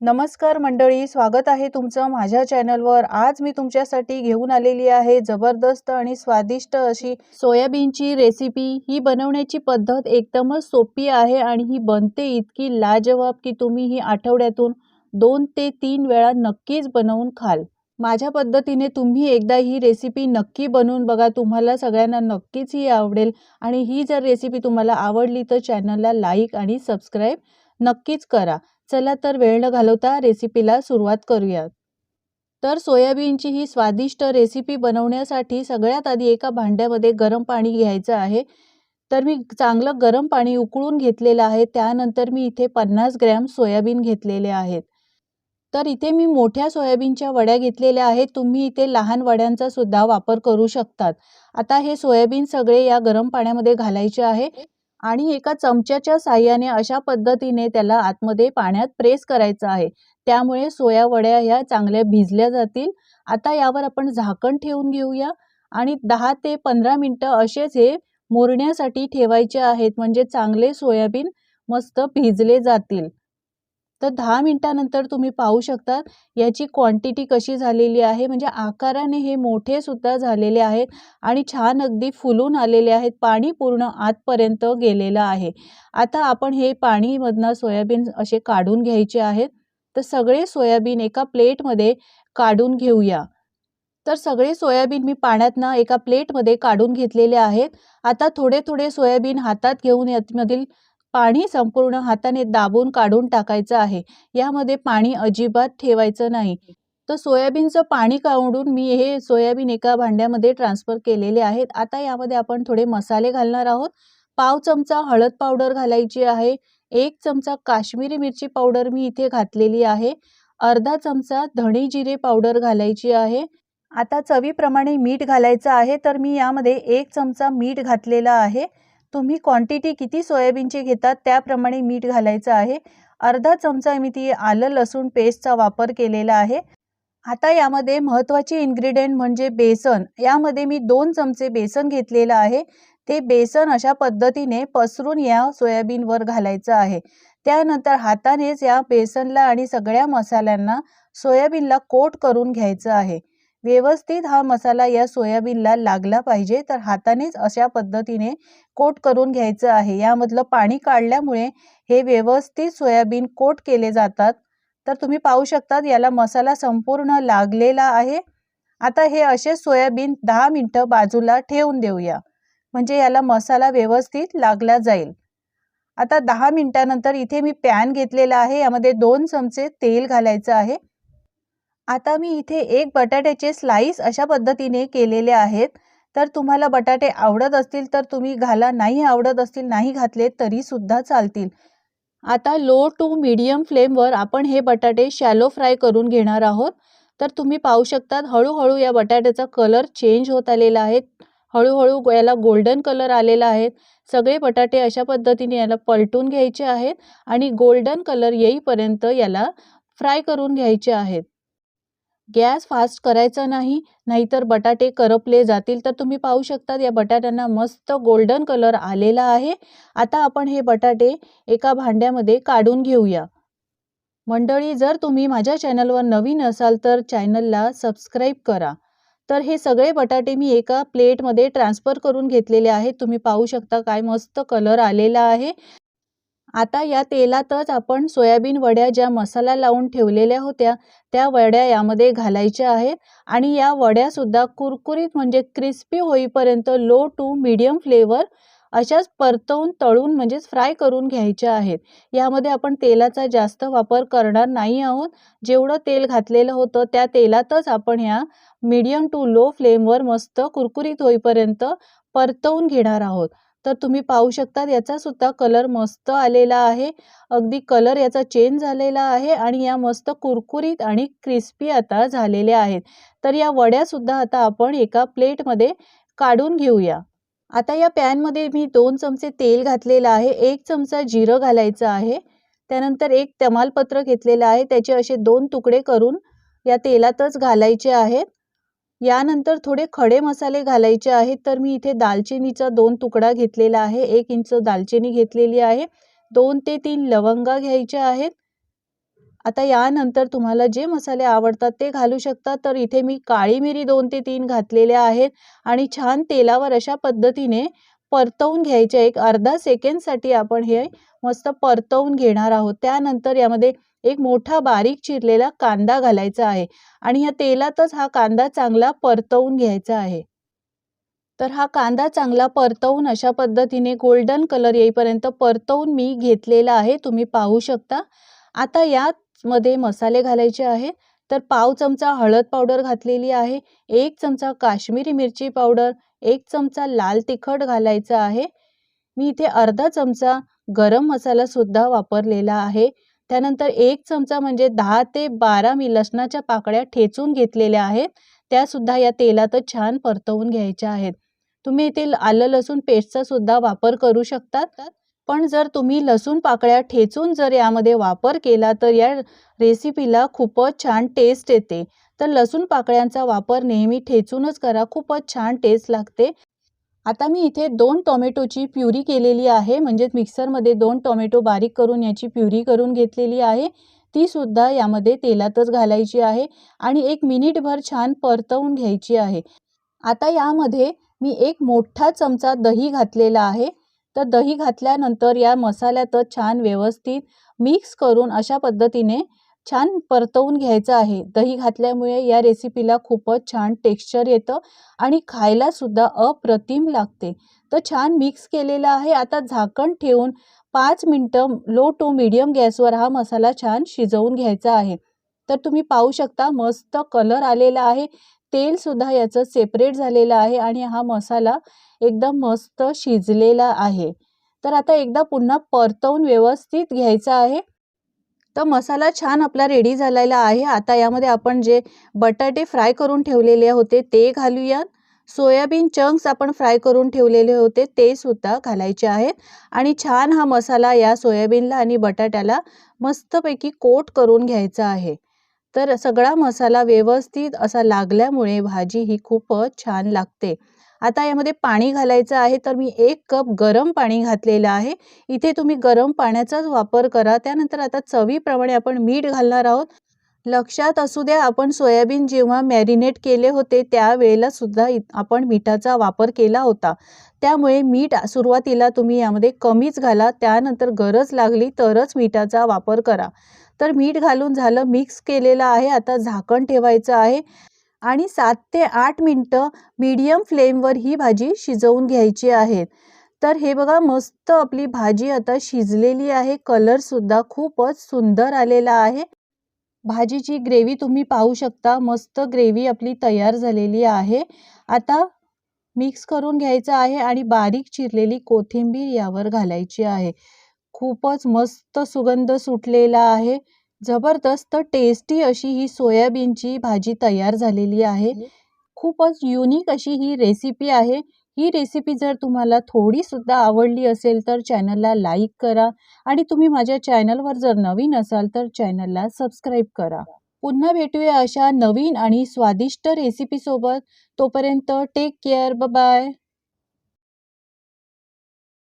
नमस्कार मंडळी, स्वागत आहे तुमचं माझ्या चॅनलवर. आज मी तुमच्यासाठी घेऊन आलेली आहे जबरदस्त आणि स्वादिष्ट अशी सोयाबीनची रेसिपी. ही बनवण्याची पद्धत एकदमच सोपी आहे आणि ही बनते इतकी लाजवाब की तुम्ही ही आठवड्यातून दोन ते तीन वेळा नक्कीच बनवून खाल. माझ्या पद्धतीने तुम्ही एकदा ही रेसिपी नक्की बनवून बघा. तुम्हाला सगळ्यांना नक्कीच ही आवडेल आणि ही जर रेसिपी तुम्हाला आवडली तर चॅनलला लाईक आणि सबस्क्राईब नक्कीच करा. चला तर वेळ न घालवता रेसिपीला सुरुवात करूयात. तर सोयाबीनची ही स्वादिष्ट रेसिपी बनवण्यासाठी सगळ्यात आधी एका भांड्यामध्ये गरम पाणी घ्यायचं आहे. तर मी चांगलं गरम पाणी उकळून घेतलेलं आहे. त्यानंतर मी इथे 50 ग्रॅम सोयाबीन घेतलेले आहेत. तर इथे मी मोठ्या सोयाबीनच्या वड्या घेतलेल्या आहेत. तुम्ही इथे लहान वड्यांचा सुद्धा वापर करू शकतात. आता हे सोयाबीन सगळे या गरम पाण्यामध्ये घालायचे आहे आणि एका चमच्याच्या साह्याने अशा पद्धतीने त्याला आतमध्ये पाण्यात प्रेस करायचं आहे. त्यामुळे सोया वड्या ह्या चांगल्या भिजल्या जातील. आता यावर आपण झाकण ठेवून घेऊया आणि दहा ते पंधरा मिनटं असेच हे मुरण्यासाठी ठेवायचे आहेत. म्हणजे चांगले सोयाबीन मस्त भिजले जातील. तर दहा मिनिटानंतर तुम्ही पाहू शकता याची क्वांटिटी कशी झालेली आहे. म्हणजे आकाराने हे मोठे सुद्धा झालेले आहेत आणि छान अगदी फुलून आलेले आहेत. पाणी पूर्ण आतपर्यंत गेलेलं आहे. आता आपण हे पाणीमधनं सोयाबीन असे काढून घ्यायचे आहेत. तर सगळे सोयाबीन एका प्लेटमध्ये काढून घेऊया. तर सगळे सोयाबीन मी पाण्यातनं एका प्लेटमध्ये काढून घेतलेले आहेत. आता थोडे-थोडे सोयाबीन हातात घेऊन यामधील पाणी संपूर्ण हाताने दाबून काढून टाकायचं आहे. यामध्ये पाणी अजिबात ठेवायचं नाही. तर सोयाबीनचं पाणी काढून मी हे सोयाबीन एका भांड्यामध्ये ट्रान्सफर केलेले आहेत. आता यामध्ये आपण थोडे मसाले घालणार आहोत. पाव चमचा हळद पावडर घालायची आहे. एक चमचा काश्मीरी मिरची पावडर मी इथे घातलेली आहे. अर्धा चमचा धणे जिरे पावडर घालायची आहे. आता चवीप्रमाणे मीठ घालायचं आहे. तर मी यामध्ये एक चमचा मीठ घातलेला आहे. तुम्ही क्वांटिटी किती सोयाबीनची घेतात त्याप्रमाणे मीठ घालायचं आहे. अर्धा चमचा मी ती आलं लसूण पेस्टचा वापर केलेला आहे. आता यामध्ये महत्त्वाचे इन्ग्रेडियंट म्हणजे बेसन. यामध्ये मी दोन चमचे बेसन घेतलेलं आहे. ते बेसन अशा पद्धतीने पसरून या सोयाबीनवर घालायचं आहे. त्यानंतर हातानेच या बेसनला आणि सगळ्या मसाल्यांना सोयाबीनला कोट करून घ्यायचं आहे. व्यवस्थित हा मसाला या सोयाबीनला लागला पाहिजे. तर हातानेच अशा पद्धतीने कोट करून घ्यायचं आहे. यामधलं पाणी काढल्यामुळे हे व्यवस्थित सोयाबीन कोट केले जातात. तर तुम्ही पाहू शकता याला मसाला संपूर्ण लागलेला आहे. आता हे असे सोयाबीन दहा मिनटं बाजूला ठेवून देऊया. म्हणजे याला मसाला व्यवस्थित लागला जाईल. आता दहा मिनटानंतर इथे मी पॅन घेतलेला आहे. यामध्ये दोन चमचे तेल घालायचं आहे. आता मी इथे एक बटाट्याचे स्लाईस अशा पद्धतीने केलेले आहेत. तर तुम्हाला बटाटे आवडत असतील तर तुम्ही घाला. नाही आवडत असतील नाही घातले तरी सुद्धा चालतील. आता लो टू मीडियम फ्लेमवर आपण हे बटाटे शॅलो फ्राय करून घेणार आहोत. तर तुम्ही पाहू शकतात हळूहळू या बटाट्याचा कलर चेंज होत आलेला आहे. हळूहळू याला गोल्डन कलर आलेला आहे. सगळे बटाटे अशा पद्धतीने याला पलटून घ्यायचे आहेत आणि गोल्डन कलर येईपर्यंत याला फ्राय करून घ्यायचे आहेत. गॅस फास्ट करायचा नाही, नाहीतर बटाटे करपले जातील. तर तुम्ही पाहू शकता या बटाट्यांना मस्त गोल्डन कलर आलेला आहे. आता आपण हे बटाटे एका भांड्यामध्ये काढून घेऊया. मंडळी जर तुम्ही माझ्या चॅनलवर नवीन असाल तर चॅनलला सबस्क्राईब करा. तर हे सगळे बटाटे मी एका प्लेटमध्ये ट्रान्सफर करून घेतलेले आहेत. तुम्ही पाहू शकता काय मस्त कलर आलेला आहे. आता या तेलातच आपण सोयाबीन वड्या ज्या मसाला लावून ठेवलेल्या होत्या त्या वड्या यामध्ये घालायच्या आहेत आणि या वड्यासुद्धा कुरकुरीत म्हणजे क्रिस्पी होईपर्यंत लो टू मीडियम फ्लेवर अशाच परतवून तळून म्हणजेच फ्राय करून घ्यायच्या आहेत. यामध्ये आपण तेलाचा जास्त वापर करणार नाही आहोत. जेवढं तेल घातलेलं होतं त्या तेलातच आपण ह्या मीडियम टू लो फ्लेमवर मस्त कुरकुरीत होईपर्यंत परतवून घेणार आहोत. तर तुम्ही पाहू शकता याचा सुद्धा कलर मस्त आलेला आहे. अगदी कलर याचा चेंज झालेला आहे आणि या मस्त कुरकुरीत आणि क्रिस्पी आता झालेल्या आहेत. तर या वड्यासुद्धा आता आपण एका प्लेटमध्ये काढून घेऊया. आता या पॅनमध्ये मी दोन चमचे तेल घातलेलं आहे. एक चमचा जिरं घालायचं आहे. त्यानंतर एक तमालपत्र घेतलेलं आहे. त्याचे असे दोन तुकडे करून या तेलातच घालायचे आहेत. यानंतर थोडे खडे मसाले घालायचे आहेत. तर मी इथे दालचिनीचा दोन तुकडा घेतलेला आहे. एक इंच दालचिनी घेतलेली आहे. दोन ते तीन लवंगा घ्यायच्या आहेत. आता यानंतर तुम्हाला जे मसाले आवडतात ते घालू शकता तर इथे मी काळी मिरी दोन ते तीन घातलेल्या आहेत आणि छान तेलावर अशा पद्धतीने परतवून घ्यायचे एक अर्धा सेकंडसाठी आपण हे मस्त परतवून घेणार आहोत त्यानंतर यामध्ये एक मोठा बारीक चिरलेला कांदा घालायचा आहे आणि या तेलातच हा कांदा चांगला परतवून घ्यायचा आहे. तर हा कांदा चांगला परतवून अशा पद्धतीने गोल्डन कलर येईपर्यंत परतवून मी घेतलेला आहे. तुम्ही पाहू शकता. आता यामध्ये मसाले घालायचे आहे. तर पाव चमचा हळद पावडर घातलेली आहे. एक चमचा काश्मीरी मिरची पावडर एक चमचा लाल तिखट घालायचा आहे. मी इथे अर्धा चमचा गरम मसाला सुद्धा वापरलेला आहे. त्यानंतर एक चमचा म्हणजे दहा ते बारा मी लसणाच्या पाकळ्या ठेचून घेतलेल्या आहेत. त्यासुद्धा या तेलातच छान परतवून घ्यायच्या आहेत. तुम्ही इथे आलं लसूण पेस्टचा सुद्धा वापर करू शकतात. पण जर तुम्ही लसूण पाकळ्या ठेचून जर यामध्ये वापर केला तर या रेसिपीला खूपच छान टेस्ट येते. तर लसूण पाकळ्यांचा वापर नेहमी ठेचूनच करा. खूपच छान टेस्ट लागते. आता मी इथे दोन टोमॅटोची प्युरी केलेली आहे म्हणजेच मिक्सरमध्ये दोन टोमॅटो बारीक करून याची प्युरी करून घेतलेली आहे. ती सुद्धा यामध्ये तेलातच घालायची आहे आणि एक मिनिटभर छान परतवून घ्यायची आहे. आता यामध्ये मी एक मोठा चमचा दही घातलेला आहे. तर दही घातल्यानंतर या मसाल्यातच छान व्यवस्थित मिक्स करून अशा पद्धतीने छान परतवून घ्यायचं आहे. दही घातल्यामुळे या रेसिपीला खूपच छान टेक्स्चर येतं आणि खायलासुद्धा अप्रतिम लागते. तर छान मिक्स केलेलं आहे. आता झाकण ठेवून पाच मिनटं लो टू मिडियम गॅसवर हा मसाला छान शिजवून घ्यायचा आहे. तर तुम्ही पाहू शकता मस्त कलर आलेला आहे. तेलसुद्धा याचं सेपरेट झालेलं आहे आणि हा मसाला एकदम मस्त शिजलेला आहे. तर आता एकदा पुन्हा परतवून व्यवस्थित घ्यायचा आहे. तर मसाला छान आपला रेडी झालेला आहे. आता यामध्ये आपण जे बटाटे फ्राय करून ठेवलेले होते ते घालूयात सोयाबीन चंक्स आपण फ्राय करून ठेवलेले होते ते सुद्धा घालायचे आहेत. आणि छान हा मसाला या सोयाबीनला आणि बटाट्याला मस्तपैकी कोट करून घ्यायचा आहे. तर सगळा मसाला व्यवस्थित असा लागल्यामुळे भाजी ही खूपच छान लागते. आता यामध्ये पाणी घालायचं आहे तर मी एक कप गरम पाणी घातलेलं आहे. इथे तुम्ही गरम पाण्याचाच वापर करा. त्यानंतर आता चवीप्रमाणे आपण मीठ घालणार आहोत. लक्षात असू द्या आपण सोयाबीन जेव्हा मॅरिनेट केले होते त्यावेळेला सुद्धा आपण मिठाचा वापर केला होता. त्यामुळे मीठ सुरुवातीला तुम्ही यामध्ये कमीच घाला. त्यानंतर गरज लागली तरच मिठाचा वापर करा. तर मीठ घालून झालं मिक्स केलेलं आहे. आता झाकण ठेवायचं आहे. आणि सात ते आठ मिनटं मीडियम फ्लेमवर ही भाजी शिजवून घ्यायची आहे. तर हे बघा मस्त आपली भाजी आता शिजलेली आहे. कलरसुद्धा खूपच सुंदर आलेला आहे. भाजीची ग्रेव्ही तुम्ही पाहू शकता. मस्त ग्रेव्ही आपली तयार झालेली आहे. आता मिक्स करून घ्यायचं आहे आणि बारीक चिरलेली कोथिंबीर यावर घालायची आहे. खूपच मस्त सुगंध सुटलेला आहे. जबरदस्त टेस्टी अशी ही सोयाबीनची भाजी तयार झालेली आहे. खूपच युनिक अशी ही रेसिपी आहे. ही रेसिपी जर तुम्हाला थोडीसुद्धा आवडली असेल तर चॅनलला लाईक करा आणि तुम्ही माझ्या चॅनलवर जर नवीन असाल तर चॅनलला सबस्क्राईब करा. पुन्हा भेटूया अशा नवीन आणि स्वादिष्ट रेसिपीसोबत तोपर्यंत टेक केअर बाय